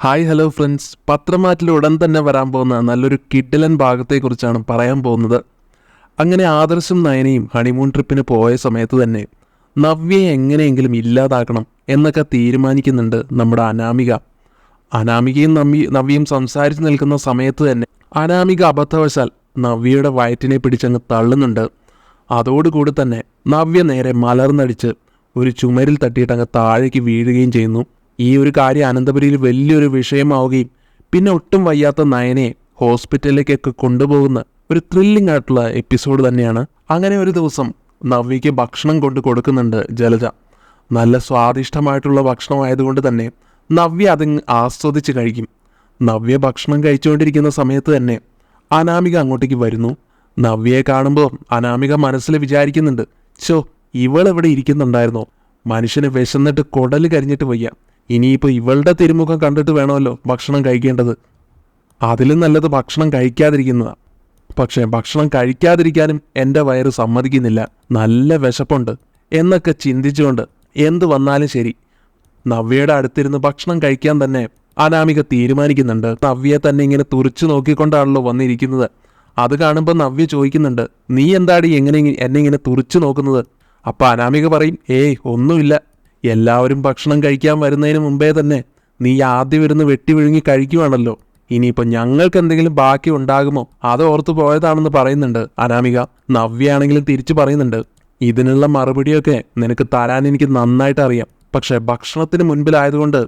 Hi hello friends പത്രമാറ്റിൽ ഉടൻ തന്നെ വരാൻ പോകുന്ന നല്ലൊരു കിഡിലൻ ഭാഗത്തെക്കുറിച്ചാണ് പറയാൻ പോകുന്നത്. അങ്ങനെ ആദർശും നയനയും ഹണിമൂൺ ട്രിപ്പിന് പോയ സമയത്ത് തന്നെ നവ്യയെ എങ്ങനെയെങ്കിലും ഇല്ലാതാക്കണം എന്നൊക്കെ തീരുമാനിക്കുന്നുണ്ട് നമ്മുടെ അനാമിക. അനാമികയും നവ്യ നവ്യയും സംസാരിച്ച് നിൽക്കുന്ന സമയത്ത് തന്നെ അനാമിക അബദ്ധവശാൽ നവ്യയുടെ വയറ്റിനെ പിടിച്ചങ്ങ് തള്ളുന്നുണ്ട്. അതോടുകൂടി തന്നെ നവ്യ നേരെ മലർന്നടിച്ച് ഒരു ചുമരിൽ തട്ടിയിട്ടങ്ങ് താഴേക്ക് വീഴുകയും ചെയ്യുന്നു. ഈ ഒരു കാര്യം അനന്തപുരിയിൽ വലിയൊരു വിഷയമാവുകയും പിന്നെ ഒട്ടും വയ്യാത്ത നയനെ ഹോസ്പിറ്റലിലേക്കൊക്കെ കൊണ്ടുപോകുന്ന ഒരു ത്രില്ലിംഗ് ആയിട്ടുള്ള എപ്പിസോഡ് തന്നെയാണ്. അങ്ങനെ ഒരു ദിവസം നവ്യയ്ക്ക് ഭക്ഷണം കൊണ്ട് കൊടുക്കുന്നുണ്ട് ജലജ. നല്ല സ്വാദിഷ്ടമായിട്ടുള്ള ഭക്ഷണമായതുകൊണ്ട് തന്നെ നവ്യ അത് ആസ്വദിച്ച് കഴിക്കും. നവ്യ ഭക്ഷണം കഴിച്ചുകൊണ്ടിരിക്കുന്ന സമയത്ത് തന്നെ അനാമിക അങ്ങോട്ടേക്ക് വരുന്നു. നവ്യയെ കാണുമ്പോൾ അനാമിക മനസ്സിൽ വിചാരിക്കുന്നുണ്ട് ചോ ഇവളെവിടെ ഇരിക്കുന്നുണ്ടായിരുന്നോ? മനുഷ്യന് വിശന്നിട്ട് കുടൽ കരിഞ്ഞിട്ട് വയ്യ. ഇനിയിപ്പോൾ ഇവളുടെ തിരുമുഖം കണ്ടിട്ട് വേണമല്ലോ ഭക്ഷണം കഴിക്കേണ്ടത്. അതിലും നല്ലത് ഭക്ഷണം കഴിക്കാതിരിക്കുന്നതാണ് പക്ഷേ ഭക്ഷണം കഴിക്കാതിരിക്കാനും എന്റെ വയറ് സമ്മതിക്കുന്നില്ല. നല്ല വിശപ്പുണ്ട്. എന്നൊക്കെ ചിന്തിച്ചുകൊണ്ട് എന്ത് വന്നാലും ശരി. നവ്യയുടെ അടുത്തിരുന്ന് ഭക്ഷണം കഴിക്കാൻ തന്നെ അനാമിക തീരുമാനിക്കുന്നുണ്ട്. നവ്യയെ തന്നെ ഇങ്ങനെ തുറച്ചു നോക്കിക്കൊണ്ടാണല്ലോ വന്നിരിക്കുന്നത്. അത് കാണുമ്പോൾ നവ്യ ചോദിക്കുന്നുണ്ട് നീ എന്താടി എങ്ങനെ എന്നെ ഇങ്ങനെ തുറച്ചു നോക്കുന്നത്? അപ്പം അനാമിക പറയും ഏയ് ഒന്നുമില്ല. എല്ലാവരും ഭക്ഷണം കഴിക്കാൻ വരുന്നതിന് മുമ്പേ തന്നെ നീ ആദ്യം ഇരുന്ന് വെട്ടി വിഴുങ്ങി കഴിക്കുവാണല്ലോ. ഇനിയിപ്പോൾ ഞങ്ങൾക്ക് എന്തെങ്കിലും ബാക്കി ഉണ്ടാകുമോ? അത് ഓർത്തു പോയതാണെന്ന് പറയുന്നുണ്ട് അനാമിക. നവ്യയാണെങ്കിലും തിരിച്ചു പറയുന്നുണ്ട്. ഇതിനുള്ള മറുപടിയൊക്കെ നിനക്ക് തരാൻ എനിക്ക് നന്നായിട്ട് അറിയാം. പക്ഷേ ഭക്ഷണത്തിന് മുൻപിലായതുകൊണ്ട്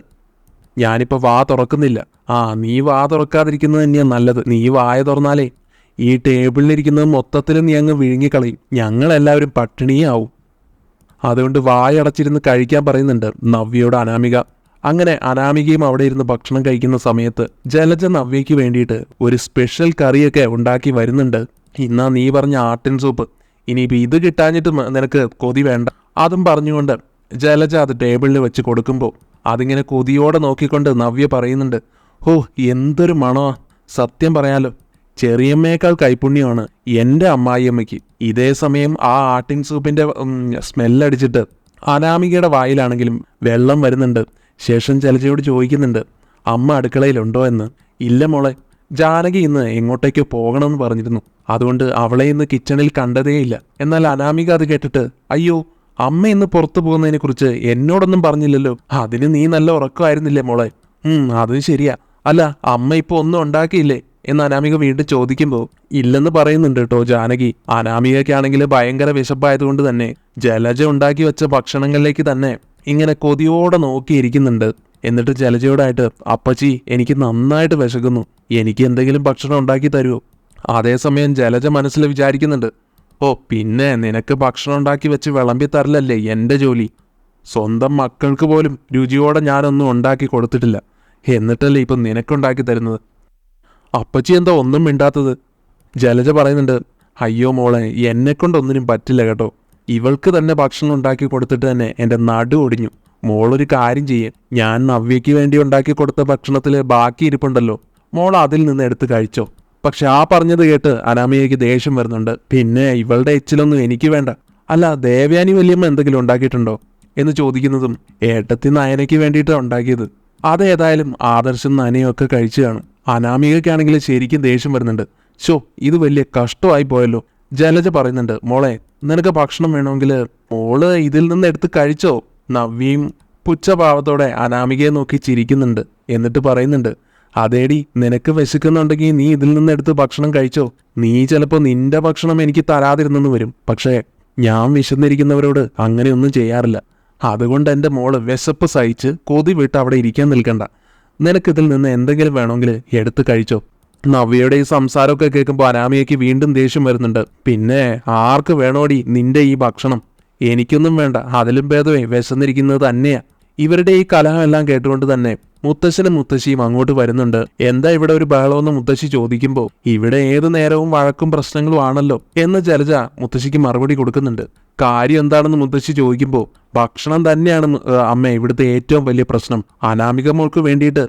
ഞാനിപ്പോൾ വാ തുറക്കുന്നില്ല. ആ നീ വാ തുറക്കാതിരിക്കുന്നത് തന്നെയാണ് നല്ലത്. നീ വായ തുറന്നാലേ ഈ ടേബിളിലിരിക്കുന്നത് മൊത്തത്തിൽ നീ അങ്ങ് വിഴുങ്ങിക്കളയും. ഞങ്ങളെല്ലാവരും പട്ടിണിയാവും. അതുകൊണ്ട് വായടച്ചിരുന്ന് കഴിക്കാൻ പറയുന്നുണ്ട് നവ്യയോട് അനാമിക. അങ്ങനെ അനാമികയും അവിടെ ഇരുന്ന് ഭക്ഷണം കഴിക്കുന്ന സമയത്ത് ജലജ നവ്യയ്ക്ക് വേണ്ടിയിട്ട് ഒരു സ്പെഷ്യൽ കറിയൊക്കെ ഉണ്ടാക്കി വരുന്നുണ്ട്. ഇന്നാ നീ പറഞ്ഞ ആട്ടിൻ സൂപ്പ് ഇനിയിപ്പോൾ ഇത് കിട്ടാഞ്ഞിട്ട് നിനക്ക് കൊതി വേണ്ട. അതും പറഞ്ഞുകൊണ്ട് ജലജ അത് ടേബിളിൽ വെച്ച് കൊടുക്കുമ്പോൾ അതിങ്ങനെ കൊതിയോടെ നോക്കിക്കൊണ്ട് നവ്യ പറയുന്നുണ്ട് ഓ എന്തൊരു മണമാ. സത്യം പറയാലോ ചെറിയമ്മയേക്കാൾ കൈപുണ്യമാണ് എന്റെ അമ്മായിയമ്മയ്ക്ക്. ഇതേ സമയം ആ ആട്ടിൻ സൂപ്പിന്റെ സ്മെല്ലടിച്ചിട്ട് അനാമികയുടെ വായിലാണെങ്കിലും വെള്ളം വരുന്നുണ്ട്. ശേഷം ചലച്ചയോട് ചോദിക്കുന്നുണ്ട് അമ്മ അടുക്കളയിലുണ്ടോ എന്ന്? ഇല്ല മോളെ ജാനകി ഇന്ന് എങ്ങോട്ടേക്കോ പോകണമെന്ന് പറഞ്ഞിരുന്നു. അതുകൊണ്ട് അവളെ ഇന്ന് കിച്ചണിൽ കണ്ടതേയില്ല. എന്നാൽ അനാമിക അത് കേട്ടിട്ട് അയ്യോ അമ്മ ഇന്ന് പുറത്തു പോകുന്നതിനെക്കുറിച്ച് എന്നോടൊന്നും പറഞ്ഞില്ലല്ലോ. അതിന് നീ നല്ല ഉറക്കമായിരുന്നില്ലേ മോളെ? ഉം അതും ശരിയാ. അല്ല അമ്മ ഇപ്പോൾ ഒന്നും ഉണ്ടാക്കിയില്ലേ? എന്ന് അനാമിക വീണ്ടും ചോദിക്കുമ്പോൾ ഇല്ലെന്ന് പറയുന്നുണ്ട് കേട്ടോ ജാനകി. അനാമികയ്ക്കാണെങ്കിൽ ഭയങ്കര വിശപ്പായതുകൊണ്ട് തന്നെ ജലജ ഉണ്ടാക്കി വെച്ച ഭക്ഷണങ്ങളിലേക്ക് തന്നെ ഇങ്ങനെ കൊതിയോടെ നോക്കിയിരിക്കുന്നുണ്ട്. എന്നിട്ട് ജലജയോടായിട്ട് അപ്പച്ചി എനിക്ക് നന്നായിട്ട് വിശക്കുന്നു. എനിക്ക് എന്തെങ്കിലും ഭക്ഷണം ഉണ്ടാക്കി തരുമോ അതേസമയം ജലജ മനസ്സിൽ വിചാരിക്കുന്നുണ്ട് ഓ പിന്നെ നിനക്ക് ഭക്ഷണം ഉണ്ടാക്കി വെച്ച് വിളമ്പി തരലല്ലേ എന്റെ ജോലി? സ്വന്തം മക്കൾക്ക് പോലും രുചിയോടെ ഞാനൊന്നും ഉണ്ടാക്കി കൊടുത്തിട്ടില്ല. എന്നിട്ടല്ലേ ഇപ്പം നിനക്കുണ്ടാക്കി തരുന്നത്? അപ്പച്ചി എന്താ ഒന്നും മിണ്ടാത്തത്? ജലജ പറയുന്നുണ്ട് അയ്യോ മോളെ എന്നെ കൊണ്ടൊന്നിനും പറ്റില്ല കേട്ടോ. ഇവൾക്ക് തന്നെ ഭക്ഷണം ഉണ്ടാക്കി കൊടുത്തിട്ട് തന്നെ എന്റെ നടു ഒടിഞ്ഞു. മോളൊരു കാര്യം ചെയ്യേ. ഞാൻ നവ്യയ്ക്ക് വേണ്ടി ഉണ്ടാക്കി കൊടുത്ത ഭക്ഷണത്തിൽ ബാക്കി ഇരിപ്പുണ്ടല്ലോ. മോൾ അതിൽ നിന്ന് എടുത്ത് കഴിച്ചോ. പക്ഷെ ആ പറഞ്ഞത് കേട്ട് അനാമിയയ്ക്ക് ദേഷ്യം വരുന്നുണ്ട്. പിന്നെ ഇവളുടെ എച്ചിലൊന്നും എനിക്ക് വേണ്ട. അല്ല ദേവയാനി വല്യമ്മ എന്തെങ്കിലും ഉണ്ടാക്കിയിട്ടുണ്ടോ? എന്ന് ചോദിക്കുന്നതും ഏട്ടത്തി നയനയ്ക്ക് വേണ്ടിയിട്ടാണ് ഉണ്ടാക്കിയത്. അതേതായാലും ആദർശം നനയും ഒക്കെ കഴിച്ചു കാണും. അനാമികയ്ക്കാണെങ്കിൽ ശരിക്കും ദേഷ്യം വരുന്നുണ്ട്. ഷോ ഇത് വലിയ കഷ്ടമായി പോയല്ലോ. ജലജ പറയുന്നുണ്ട് മോളെ നിനക്ക് ഭക്ഷണം വേണമെങ്കിൽ മോൾ ഇതിൽ നിന്ന് എടുത്ത് കഴിച്ചോ? നവ്യയും പുച്ഛഭാവത്തോടെ അനാമികയെ നോക്കി ചിരിക്കുന്നുണ്ട്. എന്നിട്ട് പറയുന്നുണ്ട് അതേടി നിനക്ക് വിശക്കുന്നുണ്ടെങ്കിൽ നീ ഇതിൽ നിന്ന് എടുത്ത് ഭക്ഷണം കഴിച്ചോ? നീ ചിലപ്പോൾ നിന്റെ ഭക്ഷണം എനിക്ക് തരാതിരുന്നെന്ന് വരും. പക്ഷേ ഞാൻ വിശന്നിരിക്കുന്നവരോട് അങ്ങനെയൊന്നും ചെയ്യാറില്ല. അതുകൊണ്ട് എന്റെ മോൾ വിശപ്പ് സഹിച്ച് കൊതി വിട്ട് അവിടെ ഇരിക്കാൻ നിൽക്കണ്ട. നിനക്കിതിൽ നിന്ന് എന്തെങ്കിലും വേണമെങ്കിൽ എടുത്തു കഴിച്ചോ? നവ്യയുടെ ഈ സംസാരമൊക്കെ കേൾക്കുമ്പോൾ അനാമിയയ്ക്ക് വീണ്ടും ദേഷ്യം വരുന്നുണ്ട്. പിന്നെ ആർക്ക് വേണോടി നിന്റെ ഈ ഭക്ഷണം? എനിക്കൊന്നും വേണ്ട. അതിലും ഭേദമേ വിശന്നിരിക്കുന്നത് തന്നെയാ. ഇവരുടെ ഈ കലഹമെല്ലാം കേട്ടുകൊണ്ട് തന്നെ മുത്തശ്ശനും മുത്തശ്ശിയും അങ്ങോട്ട് വരുന്നുണ്ട്. എന്താ ഇവിടെ ഒരു ബഹളമെന്ന് മുത്തശ്ശി ചോദിക്കുമ്പോൾ ഇവിടെ ഏതു നേരവും വഴക്കും പ്രശ്നങ്ങളും ആണല്ലോ എന്ന് ജലജ മുത്തശ്ശിക്ക് മറുപടി കൊടുക്കുന്നുണ്ട്. കാര്യം എന്താണെന്ന് മുത്തശ്ശി ചോദിക്കുമ്പോൾ ഭക്ഷണം തന്നെയാണ് അമ്മ ഇവിടുത്തെ ഏറ്റവും വലിയ പ്രശ്നം. അനാമിക മോൾക്ക് വേണ്ടിയിട്ട്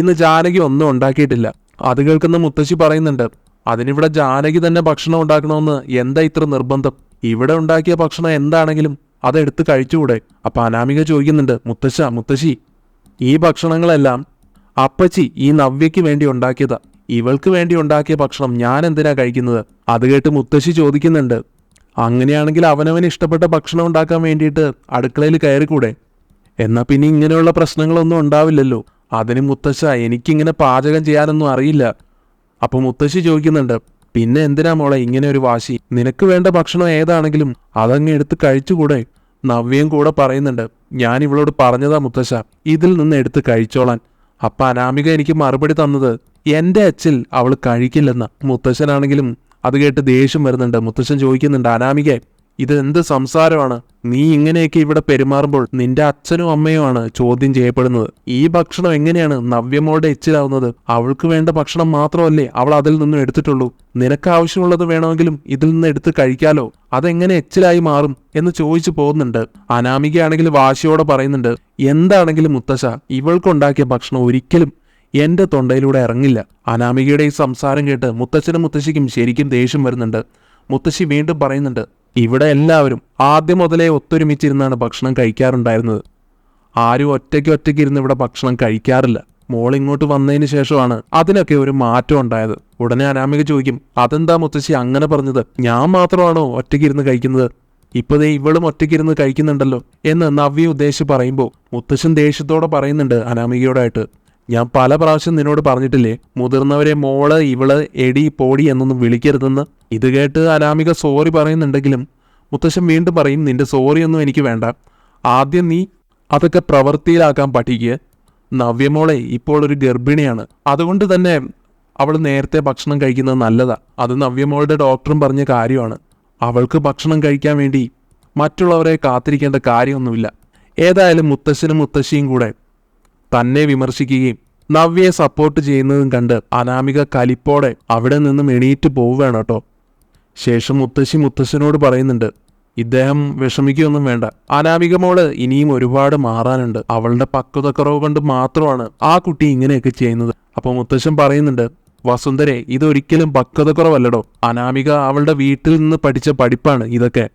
ഇന്ന് ജാനകി ഒന്നും ഉണ്ടാക്കിയിട്ടില്ല. അത് കേൾക്കുന്ന മുത്തശ്ശി പറയുന്നുണ്ട് അതിനിവിടെ ജാനകി തന്നെ ഭക്ഷണം ഉണ്ടാക്കണമെന്ന് എന്താ ഇത്ര നിർബന്ധം? ഇവിടെ ഉണ്ടാക്കിയ ഭക്ഷണം എന്താണെങ്കിലും അതെടുത്ത് കഴിച്ചുകൂടെ? അപ്പൊ അനാമിക ചോദിക്കുന്നുണ്ട് മുത്തശ്ശ മുത്തശ്ശി ഈ ഭക്ഷണങ്ങളെല്ലാം അപ്പച്ചി ഈ നവ്യയ്ക്ക് വേണ്ടി ഉണ്ടാക്കിയതാ. ഇവൾക്ക് വേണ്ടി ഉണ്ടാക്കിയ ഭക്ഷണം ഞാൻ എന്തിനാ കഴിക്കുന്നത്? അത് കേട്ട് മുത്തശ്ശി ചോദിക്കുന്നുണ്ട്. അങ്ങനെയാണെങ്കിൽ അവനവന് ഇഷ്ടപ്പെട്ട ഭക്ഷണം ഉണ്ടാക്കാൻ വേണ്ടിയിട്ട് അടുക്കളയിൽ കയറിക്കൂടെ? എന്നാൽ പിന്നെ ഇങ്ങനെയുള്ള പ്രശ്നങ്ങളൊന്നും ഉണ്ടാവില്ലല്ലോ. അതിന് മുത്തശ്ശ എനിക്കിങ്ങനെ പാചകം ചെയ്യാനൊന്നും അറിയില്ല. അപ്പോൾ മുത്തശ്ശി ചോദിക്കുന്നുണ്ട് പിന്നെ എന്തിനാ മോളെ ഇങ്ങനെ ഒരു വാശി? നിനക്ക് വേണ്ട ഭക്ഷണം ഏതാണെങ്കിലും അതങ്ങ് എടുത്ത് കഴിച്ചുകൂടെ? നവ്യയും കൂടെ പറയുന്നുണ്ട് ഞാൻ ഇവളോട് പറഞ്ഞതാ മുത്തശ്ശ ഇതിൽ നിന്ന് എടുത്ത് കഴിച്ചോളാൻ. അപ്പ അനാമിക എനിക്ക് മറുപടി തന്നത് എന്റെ അച്ചിൽ അവൾ കഴിക്കില്ലെന്ന. മുത്തശ്ശനാണെങ്കിലും അത് കേട്ട് ദേഷ്യം വരുന്നുണ്ട്. മുത്തശ്ശൻ ചോദിക്കുന്നുണ്ട് അനാമിക ഇത് എന്ത് സംസാരമാണ്? നീ ഇങ്ങനെയൊക്കെ ഇവിടെ പെരുമാറുമ്പോൾ നിന്റെ അച്ഛനും അമ്മയുമാണ് ചോദ്യം ചെയ്യപ്പെടുന്നത്. ഈ ഭക്ഷണം എങ്ങനെയാണ് നവ്യമോളുടെ എച്ചിലാവുന്നത് അവൾക്ക് വേണ്ട ഭക്ഷണം മാത്രമല്ലേ അവൾ അതിൽ നിന്നും എടുത്തിട്ടുള്ളൂ. നിനക്ക് ആവശ്യമുള്ളത് വേണമെങ്കിലും ഇതിൽ നിന്ന് എടുത്ത് കഴിക്കാലോ. അതെങ്ങനെ എച്ചിലായി മാറും എന്ന് ചോദിച്ചു പോകുന്നുണ്ട്. അനാമികയാണെങ്കിൽ വാശിയോടെ പറയുന്നുണ്ട് എന്താണെങ്കിലും മുത്തശ്ശ ഇവൾക്കുണ്ടാക്കിയ ഭക്ഷണം ഒരിക്കലും എന്റെ തൊണ്ടയിലൂടെ ഇറങ്ങില്ല. അനാമികയുടെ ഈ സംസാരം കേട്ട് മുത്തച്ഛനും മുത്തശ്ശിക്കും ശരിക്കും ദേഷ്യം വരുന്നുണ്ട്. മുത്തശ്ശി വീണ്ടും പറയുന്നുണ്ട് ഇവിടെ എല്ലാവരും ആദ്യം മുതലേ ഒത്തൊരുമിച്ചിരുന്നാണ് ഭക്ഷണം കഴിക്കാറുണ്ടായിരുന്നത്. ആരും ഒറ്റയ്ക്ക് ഒറ്റയ്ക്ക് ഇരുന്ന് ഇവിടെ ഭക്ഷണം കഴിക്കാറില്ല. മോൾ ഇങ്ങോട്ട് വന്നതിന് ശേഷമാണ് അതിനൊക്കെ ഒരു മാറ്റം ഉണ്ടായത്. ഉടനെ അനാമിക ചോദിക്കും അതെന്താ മുത്തശ്ശി അങ്ങനെ പറഞ്ഞത്? ഞാൻ മാത്രമാണോ ഒറ്റയ്ക്ക് ഇരുന്ന് കഴിക്കുന്നത്? ഇപ്പോഴേ ഇവളും ഒറ്റയ്ക്കിരുന്ന് കഴിക്കുന്നുണ്ടല്ലോ എന്ന് നവ്യ ഉദ്ദേശിച്ച് പറയുമ്പോൾ മുത്തശ്ശൻ ദേഷ്യത്തോടെ പറയുന്നുണ്ട് അനാമികയോടായിട്ട്. ഞാൻ പല പ്രാവശ്യം നിന്നോട് പറഞ്ഞിട്ടില്ലേ മുതിർന്നവരെ മോൾ ഇവൾ എടി പോടി എന്നൊന്നും വിളിക്കരുതെന്ന്. ഇത് കേട്ട് അനാമിക സോറി പറയുന്നുണ്ടെങ്കിലും മുത്തശ്ശൻ വീണ്ടും പറയും നിന്റെ സോറി ഒന്നും എനിക്ക് വേണ്ട. ആദ്യം നീ അതൊക്കെ പ്രവൃത്തിയിലാക്കാൻ പഠിക്കുക നവ്യമോളെ ഇപ്പോൾ ഒരു ഗർഭിണിയാണ്. അതുകൊണ്ട് തന്നെ അവൾ നേരത്തെ ഭക്ഷണം കഴിക്കുന്നത് നല്ലതാ. അത് നവ്യമോളുടെ ഡോക്ടറും പറഞ്ഞ കാര്യമാണ്. അവൾക്ക് ഭക്ഷണം കഴിക്കാൻ വേണ്ടി മറ്റുള്ളവരെ കാത്തിരിക്കേണ്ട കാര്യമൊന്നുമില്ല. ഏതായാലും മുത്തശ്ശനും മുത്തശ്ശിയും കൂടെ തന്നെ വിമർശിക്കുകയും നവ്യയെ സപ്പോർട്ട് ചെയ്യുന്നതും കണ്ട് അനാമിക കലിപ്പോടെ അവിടെ നിന്നും എണീറ്റ് പോവുകയാണ് കേട്ടോ. ശേഷം മുത്തശ്ശി മുത്തശ്ശനോട് പറയുന്നുണ്ട് ഇദ്ദേഹം വിഷമിക്കുകയൊന്നും വേണ്ട. അനാമിക മോൾ ഇനിയും ഒരുപാട് മാറാനുണ്ട്. അവളുടെ പക്വതക്കുറവ് കൊണ്ട് മാത്രമാണ് ആ കുട്ടി ഇങ്ങനെയൊക്കെ ചെയ്യുന്നത്. അപ്പോൾ മുത്തശ്ശൻ പറയുന്നുണ്ട് വസുന്ധരെ ഇതൊരിക്കലും പക്വതക്കുറവല്ലടോ. അനാമിക അവളുടെ വീട്ടിൽ നിന്ന് പഠിച്ച പഠിപ്പാണ് ഇതൊക്കെ.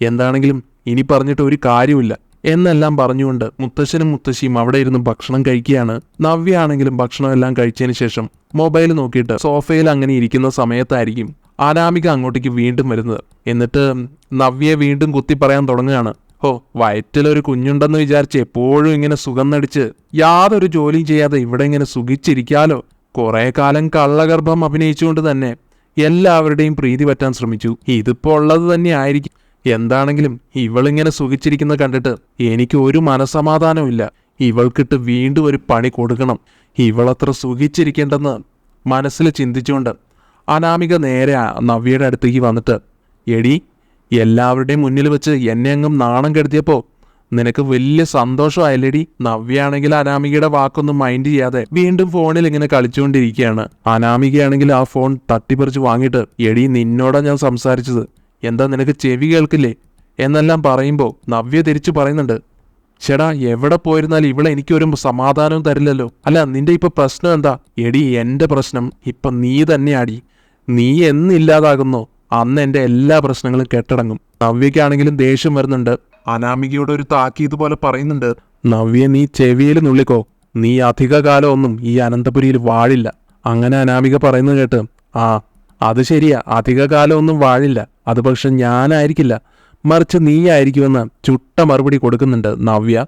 എന്താണെങ്കിലും ഇനി പറഞ്ഞിട്ട് ഒരു കാര്യമില്ല എന്നെല്ലാം പറഞ്ഞുകൊണ്ട് മുത്തശ്ശനും മുത്തശ്ശിയും അവിടെ ഇരുന്ന് ഭക്ഷണം കഴിക്കുകയാണ്. നവ്യ ആണെങ്കിലും ഭക്ഷണം എല്ലാം കഴിച്ചതിന് ശേഷം മൊബൈൽ നോക്കിയിട്ട് സോഫയിൽ അങ്ങനെ ഇരിക്കുന്ന സമയത്തായിരിക്കും അനാമിക അങ്ങോട്ടേക്ക് വീണ്ടും വരുന്നത്. എന്നിട്ട് നവ്യയെ വീണ്ടും കുത്തി പറയാൻ തുടങ്ങുകയാണ്. ഓ വയറ്റിലൊരു കുഞ്ഞുണ്ടെന്ന് വിചാരിച്ച് എപ്പോഴും ഇങ്ങനെ സുഖം നടിച്ച് യാതൊരു ജോലിയും ചെയ്യാതെ ഇവിടെ ഇങ്ങനെ സുഖിച്ചിരിക്കാലോ? കുറെ കാലം കള്ളഗർഭം അഭിനയിച്ചുകൊണ്ട് തന്നെ എല്ലാവരുടെയും പ്രീതി പറ്റാൻ ശ്രമിച്ചു. ഇതിപ്പോ ഉള്ളത് തന്നെ ആയിരിക്കും. എന്താണെങ്കിലും ഇവളിങ്ങനെ സുഖിച്ചിരിക്കുന്ന കണ്ടിട്ട് എനിക്ക് ഒരു മനസമാധാനവും ഇല്ല ഇവൾക്കിട്ട് വീണ്ടും ഒരു പണി കൊടുക്കണം. ഇവളത്ര സുഖിച്ചിരിക്കേണ്ടെന്ന് മനസ്സിൽ ചിന്തിച്ചുകൊണ്ട് അനാമിക നേരെ നവ്യയുടെ അടുത്തേക്ക് വന്നിട്ട് എടി എല്ലാവരുടെയും മുന്നിൽ വെച്ച് എന്നെ അങ്ങും നാണം കെടുത്തിയപ്പോൾ നിനക്ക് വലിയ സന്തോഷമായില്ലേടി? നവ്യാണെങ്കിൽ അനാമികയുടെ വാക്കൊന്നും മൈൻഡ് ചെയ്യാതെ വീണ്ടും ഫോണിൽ ഇങ്ങനെ കളിച്ചുകൊണ്ടിരിക്കുകയാണ്. അനാമികയാണെങ്കിൽ ആ ഫോൺ തട്ടിപ്പറിച്ച് വാങ്ങിയിട്ട് എടി നിന്നോടാ ഞാൻ സംസാരിച്ചത്. എന്താ നിനക്ക് ചെവി കേൾക്കില്ലേ? എന്നെല്ലാം പറയുമ്പോൾ നവ്യ തിരിച്ചു പറയുന്നുണ്ട്. ചേടാ എവിടെ പോയിരുന്നാലും ഇവിടെ എനിക്കൊരു സമാധാനവും തരില്ലല്ലോ. അല്ല നിന്റെ ഇപ്പൊ പ്രശ്നം എന്താ? എടി എന്റെ പ്രശ്നം. ഇപ്പൊ നീ തന്നെയാടി. നീ എന്നില്ലാതാകുന്നോ? അന്ന് എന്റെ എല്ലാ പ്രശ്നങ്ങളും കെട്ടടങ്ങും. നവ്യക്കാണെങ്കിലും ദേഷ്യം വരുന്നുണ്ട്. അനാമികയോട് ഒരു താക്കീത് പോലെ പറയുന്നുണ്ട്. നവ്യ നീ ചെവിയിൽ നുള്ളിക്കോ. നീ അധികകാലം ഒന്നും ഈ അനന്തപുരിയിൽ വാഴില്ല. അങ്ങനെ അനാമിക പറയുന്നത് കേട്ട് ആ അത് ശരിയാ. അധികകാലം ഒന്നും വാഴില്ല. അത് പക്ഷെ ഞാനായിരിക്കില്ല. മറിച്ച് നീയായിരിക്കുമെന്ന് ചുട്ട മറുപടി കൊടുക്കുന്നുണ്ട് നവ്യ.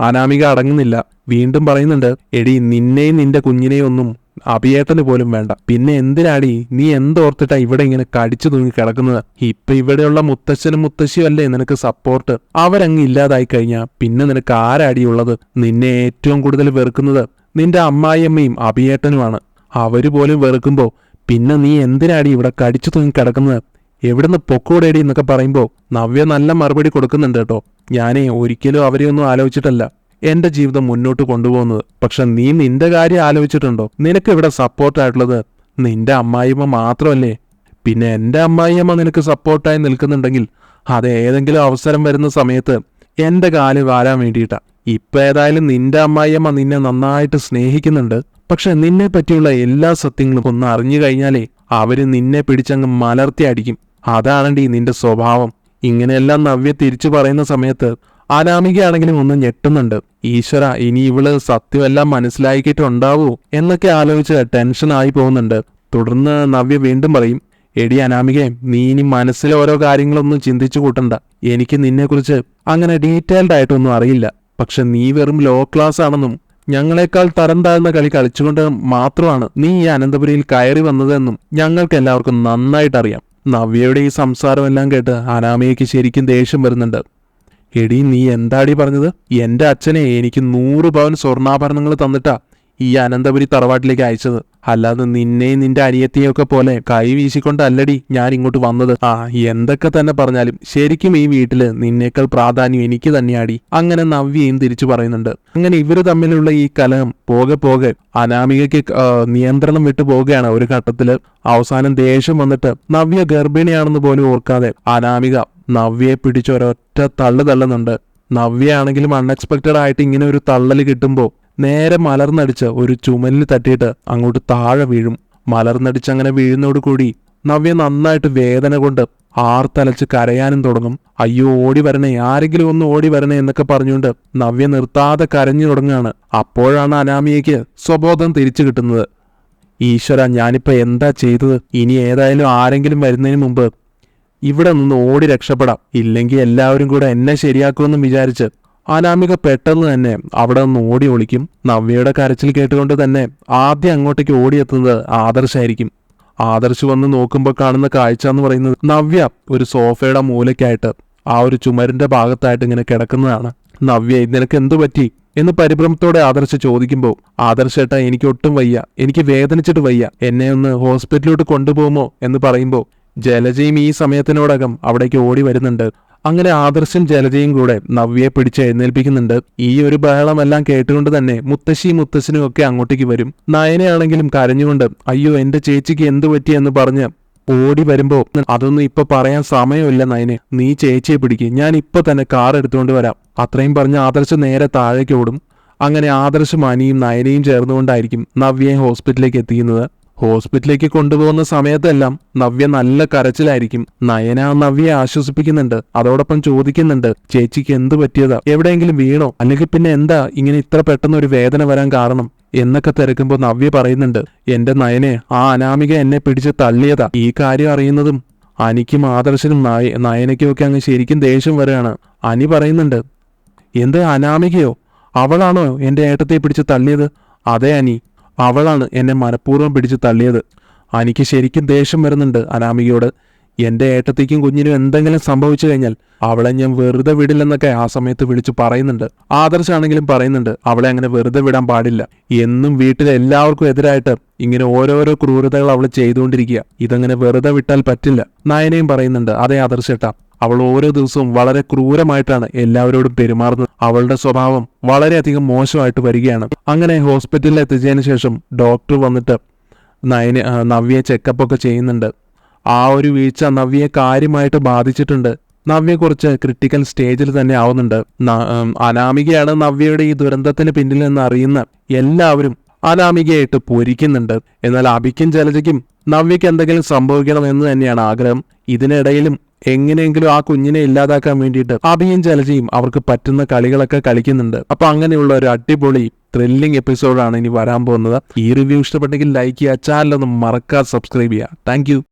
അനാമിക അടങ്ങുന്നില്ല. വീണ്ടും പറയുന്നുണ്ട് എടി നിന്നെയും നിന്റെ കുഞ്ഞിനെയും ഒന്നും അഭിയേട്ടന് പോലും വേണ്ട. പിന്നെ എന്തിനാടി? നീ എന്തോർത്തിട്ടാ ഇവിടെ ഇങ്ങനെ കടിച്ചു തൂങ്ങി കിടക്കുന്നത്? ഇപ്പൊ ഇവിടെയുള്ള മുത്തശ്ശനും മുത്തശ്ശിയും അല്ലേ നിനക്ക് സപ്പോർട്ട് അവരങ്ങ് ഇല്ലാതായി കഴിഞ്ഞാ പിന്നെ നിനക്ക് ആരാടിയുള്ളത് നിന്നെ ഏറ്റവും കൂടുതൽ വെറുക്കുന്നത് നിന്റെ അമ്മായിയമ്മയും അഭിയേട്ടനുമാണ്. അവർ പോലും വെറുക്കുമ്പോ പിന്നെ നീ എന്തിനാടി ഇവിടെ കടിച്ചു തൂങ്ങി കിടക്കുന്നത്? എവിടുന്ന് പൊക്കോടേടി എന്നൊക്കെ പറയുമ്പോൾ നവ്യ നല്ല മറുപടി കൊടുക്കുന്നുണ്ട് കേട്ടോ. ഞാനേ ഒരിക്കലും അവരെ ഒന്നും ആലോചിച്ചിട്ടല്ല. എന്റെ ജീവിതം മുന്നോട്ട് കൊണ്ടുപോകുന്നത്. പക്ഷെ നീ നിന്റെ കാര്യം ആലോചിച്ചിട്ടുണ്ടോ? നിനക്ക് ഇവിടെ സപ്പോർട്ടായിട്ടുള്ളത് നിന്റെ അമ്മായിയമ്മ മാത്രമല്ലേ? പിന്നെ എന്റെ അമ്മായിയമ്മ നിനക്ക് സപ്പോർട്ടായി നിൽക്കുന്നുണ്ടെങ്കിൽ അത് ഏതെങ്കിലും അവസരം വരുന്ന സമയത്ത് എന്റെ കാൽ വാരാൻ വേണ്ടിയിട്ടാ. ഇപ്പൊ ഏതായാലും നിന്റെ അമ്മായിയമ്മ നിന്നെ നന്നായിട്ട് സ്നേഹിക്കുന്നുണ്ട്. പക്ഷെ നിന്നെ പറ്റിയുള്ള എല്ലാ സത്യങ്ങളും ഒന്ന് അറിഞ്ഞു കഴിഞ്ഞാലേ അവർ നിന്നെ പിടിച്ചങ്ങ് മലർത്തി അടിക്കും. അതാണണ്ടി നിന്റെ സ്വഭാവം. ഇങ്ങനെയെല്ലാം നവ്യ തിരിച്ചു പറയുന്ന സമയത്ത് അനാമികയാണെങ്കിലും ഒന്ന് ഞെട്ടുന്നുണ്ട്. ഈശ്വര ഇനി ഇവൾ സത്യമെല്ലാം മനസ്സിലാക്കിയിട്ടുണ്ടാവൂ? എന്നൊക്കെ ആലോചിച്ച് ആയി പോകുന്നുണ്ട്. തുടർന്ന് നവ്യ വീണ്ടും പറയും എടി അനാമികെ നീ ഇനി മനസ്സിലെ ഓരോ കാര്യങ്ങളൊന്നും ചിന്തിച്ചു കൂട്ടണ്ട. എനിക്ക് നിന്നെക്കുറിച്ച് അങ്ങനെ ഡീറ്റെയിൽഡ് ആയിട്ടൊന്നും അറിയില്ല. പക്ഷെ നീ വെറും ലോ ക്ലാസ് ആണെന്നും ഞങ്ങളെക്കാൾ തരം താഴ്ന്ന കളി കളിച്ചുകൊണ്ട് മാത്രമാണ് നീ ഈ അനന്തപുരിയിൽ കയറി വന്നതെന്നും ഞങ്ങൾക്ക് എല്ലാവർക്കും നന്നായിട്ട് അറിയാം. നവ്യയുടെ ഈ സംസാരമെല്ലാം കേട്ട് അനാമയ്ക്ക് ശരിക്കും ദേഷ്യം വരുന്നുണ്ട്. എടി നീ എന്താടി പറഞ്ഞത്? എന്റെ അച്ഛനെ എനിക്ക് നൂറ് പവൻ സ്വർണാഭരണങ്ങൾ തന്നിട്ടാ. ഈ അനന്തപുരി തറവാട്ടിലേക്ക് അയച്ചത്. അല്ലാതെ നിന്നെയും നിന്റെ അനിയത്തെയും ഒക്കെ പോലെ കൈ വീശിക്കൊണ്ടല്ലടി ഞാൻ ഇങ്ങോട്ട് വന്നത്. ആ എന്തൊക്കെ തന്നെ പറഞ്ഞാലും ശരിക്കും ഈ വീട്ടിൽ നിന്നേക്കാൾ പ്രാധാന്യം എനിക്ക് തന്നെയാടി. അങ്ങനെ നവ്യയും തിരിച്ചു പറയുന്നുണ്ട്. അങ്ങനെ ഇവർ തമ്മിലുള്ള ഈ കലഹം പോകെ പോകെ അനാമികയ്ക്ക് നിയന്ത്രണം വിട്ടു പോവുകയാണ് ഒരു ഘട്ടത്തിൽ. അവസാനം ദേഷ്യം വന്നിട്ട് നവ്യ ഗർഭിണിയാണെന്ന് പോലും ഓർക്കാതെ അനാമിക നവ്യയെ പിടിച്ച് ഒരൊറ്റ തള്ളു തള്ളുന്നുണ്ട്. നവ്യ ആണെങ്കിലും അൺഎക്സ്പെക്റ്റഡ് ആയിട്ട് ഇങ്ങനെ ഒരു തള്ളൽ കിട്ടുമ്പോൾ നേരെ മലർന്നടിച്ച് ഒരു ചുമലിൽ തട്ടിയിട്ട് അങ്ങോട്ട് താഴെ വീഴും. മലർന്നടിച്ച് അങ്ങനെ വീഴുന്നതോടുകൂടി നവ്യ നന്നായിട്ട് വേദന കൊണ്ട് ആർത്തലച്ച് കരയാനും തുടങ്ങും. അയ്യോ ഓടി വരണേ ആരെങ്കിലും ഒന്ന് ഓടി വരണേ എന്നൊക്കെ പറഞ്ഞുകൊണ്ട് നവ്യ നിർത്താതെ കരഞ്ഞു തുടങ്ങുകയാണ്. അപ്പോഴാണ് അനാമിയയ്ക്ക് സ്വബോധം തിരിച്ചു കിട്ടുന്നത്. ഈശ്വര ഞാനിപ്പോൾ എന്താ ചെയ്തത്? ഇനി ഏതായാലും ആരെങ്കിലും വരുന്നതിന് മുമ്പ് ഇവിടെ നിന്ന് ഓടി രക്ഷപ്പെടാം. ഇല്ലെങ്കിൽ എല്ലാവരും കൂടെ എന്നെ ശരിയാക്കുമെന്നും വിചാരിച്ച് അനാമിക പെട്ടെന്ന് തന്നെ അവിടെ നിന്ന് ഓടി ഒളിക്കും. നവ്യയുടെ കരച്ചിൽ കേട്ടുകൊണ്ട് തന്നെ ആദ്യം അങ്ങോട്ടേക്ക് ഓടിയെത്തുന്നത് ആദർശായിരിക്കും. ആദർശ് വന്ന് നോക്കുമ്പോൾ കാണുന്ന കാഴ്ച എന്ന് പറയുന്നത് നവ്യ ഒരു സോഫയുടെ മൂലയ്ക്കായിട്ട് ആ ഒരു ചുമരിന്റെ ഭാഗത്തായിട്ട് ഇങ്ങനെ കിടക്കുന്നതാണ്. നവ്യ നിനക്ക് എന്തു പറ്റി? എന്ന് പരിഭ്രമത്തോടെ ആദർശ് ചോദിക്കുമ്പോൾ ആദർശേട്ട എനിക്ക് ഒട്ടും വയ്യ. എനിക്ക് വേദനിച്ചിട്ട് വയ്യ. എന്നെ ഒന്ന് ഹോസ്പിറ്റലിലോട്ട് കൊണ്ടുപോകുമോ? എന്ന് പറയുമ്പോൾ ജലജയും ഈ സമയത്തിനോടകം അവിടേക്ക് ഓടി വരുന്നുണ്ട്. അങ്ങനെ ആദർശം ജലജയും കൂടെ നവ്യയെ പിടിച്ച് എഴുന്നേൽപ്പിക്കുന്നുണ്ട്. ഈ ഒരു ബഹളമെല്ലാം കേട്ടുകൊണ്ട് തന്നെ മുത്തശ്ശി മുത്തശ്ശനും ഒക്കെ അങ്ങോട്ടേക്ക് വരും. നയനയാണെങ്കിലും കരഞ്ഞുകൊണ്ട് അയ്യോ എന്റെ ചേച്ചിക്ക് എന്തു പറ്റിയെന്ന് പറഞ്ഞ് ഓടി വരുമ്പോ അതൊന്നും ഇപ്പൊ പറയാൻ സമയമില്ല നയനെ. നീ ചേച്ചിയെ പിടിക്ക്. ഞാൻ ഇപ്പൊ തന്നെ കാർ എടുത്തുകൊണ്ട് വരാം. അത്രയും പറഞ്ഞ് ആദർശ് നേരെ താഴേക്ക് ഓടും. അങ്ങനെ ആദർശ് അനിയും നയനയും ചേർന്നുകൊണ്ടായിരിക്കും നവ്യയെ ഹോസ്പിറ്റലിലേക്ക് എത്തിക്കുന്നത്. ഹോസ്പിറ്റലിലേക്ക് കൊണ്ടുപോകുന്ന സമയത്തെല്ലാം നവ്യ നല്ല കരച്ചിലായിരിക്കും. നയന ആ നവ്യയെ ആശ്വസിപ്പിക്കുന്നുണ്ട്. അതോടൊപ്പം ചോദിക്കുന്നുണ്ട് ചേച്ചിക്ക് എന്ത് പറ്റിയതാ? എവിടെയെങ്കിലും വീണോ? അല്ലെങ്കിൽ പിന്നെ എന്താ ഇങ്ങനെ ഇത്ര പെട്ടെന്ന് ഒരു വേദന വരാൻ കാരണം? എന്നൊക്കെ തിരക്കുമ്പോൾ നവ്യ പറയുന്നുണ്ട് എന്റെ നയനെ ആ അനാമിക എന്നെ പിടിച്ച് തള്ളിയതാ. ഈ കാര്യം അറിയുന്നതും അനിക്കും ആദർശനും നയ നയനയ്ക്കും ഒക്കെ അങ്ങ് ശരിക്കും ദേഷ്യം വരികയാണ്. അനി പറയുന്നുണ്ട് എന്ത് അനാമികയോ? അവളാണോ എന്റെ ഏട്ടത്തെ പിടിച്ച് തള്ളിയത്? അതെ അനി. അവളാണ് എന്നെ മനഃപൂർവം പിടിച്ച് തള്ളിയത്. എനിക്ക് ശരിക്കും ദേഷ്യം വരുന്നുണ്ട് അനാമികയോട്. എന്റെ ഏട്ടത്തേക്കും കുഞ്ഞിനും എന്തെങ്കിലും സംഭവിച്ചു കഴിഞ്ഞാൽ അവളെ ഞാൻ വെറുതെ വിടില്ലെന്നൊക്കെ ആ സമയത്ത് വിളിച്ചു പറയുന്നുണ്ട്. ആദർശാണെങ്കിലും പറയുന്നുണ്ട് അവളെ അങ്ങനെ വെറുതെ വിടാൻ പാടില്ല. എന്നും വീട്ടിലെ എല്ലാവർക്കും എതിരായിട്ട് ഇങ്ങനെ ഓരോരോ ക്രൂരതകൾ അവൾ ചെയ്തുകൊണ്ടിരിക്കുക. ഇതങ്ങനെ വെറുതെ വിട്ടാൽ പറ്റില്ല. നയനയും പറയുന്നുണ്ട് അതേ ആദർശേട്ടാ അവൾ ഓരോ ദിവസവും വളരെ ക്രൂരമായിട്ടാണ് എല്ലാവരോടും പെരുമാറുന്നത്. അവളുടെ സ്വഭാവം വളരെയധികം മോശമായിട്ട് വരികയാണ്. അങ്ങനെ ഹോസ്പിറ്റലിൽ എത്തിച്ചതിന് ശേഷം ഡോക്ടർ വന്നിട്ട് നയന് നവ്യെ നവ്യയെ ചെക്കപ്പ് ഒക്കെ ചെയ്യുന്നുണ്ട്. ആ ഒരു വീഴ്ച നവ്യയെ കാര്യമായിട്ട് ബാധിച്ചിട്ടുണ്ട്. നവ്യ കുറച്ച് ക്രിട്ടിക്കൽ സ്റ്റേജിൽ തന്നെ ആവുന്നുണ്ട്. അനാമികയാണ് നവ്യയുടെ ഈ ദുരന്തത്തിന് പിന്നിൽ നിന്ന് അറിയുന്ന എല്ലാവരും അനാമികയായിട്ട് പൊരിക്കുന്നുണ്ട്. എന്നാൽ അഭിക്കും ജലജയ്ക്കും നവ്യയ്ക്ക് എന്തെങ്കിലും സംഭവിക്കണം എന്ന് തന്നെയാണ് ആഗ്രഹം. ഇതിനിടയിലും എങ്ങനെയെങ്കിലും ആ കുഞ്ഞിനെ ഇല്ലാതാക്കാൻ വേണ്ടിയിട്ട് അഭിയും ജലജയും അവർക്ക് പറ്റുന്ന കളികളൊക്കെ കളിക്കുന്നുണ്ട്. അപ്പൊ അങ്ങനെയുള്ള ഒരു അടിപൊളി ത്രില്ലിംഗ് എപ്പിസോഡാണ് ഇനി വരാൻ പോകുന്നത്. ഈ റിവ്യൂ ഇഷ്ടപ്പെട്ടെങ്കിൽ ലൈക്ക് ചെയ്യുക ചാനലൊന്നും മറക്കാതെ സബ്സ്ക്രൈബ് ചെയ്യുക. താങ്ക്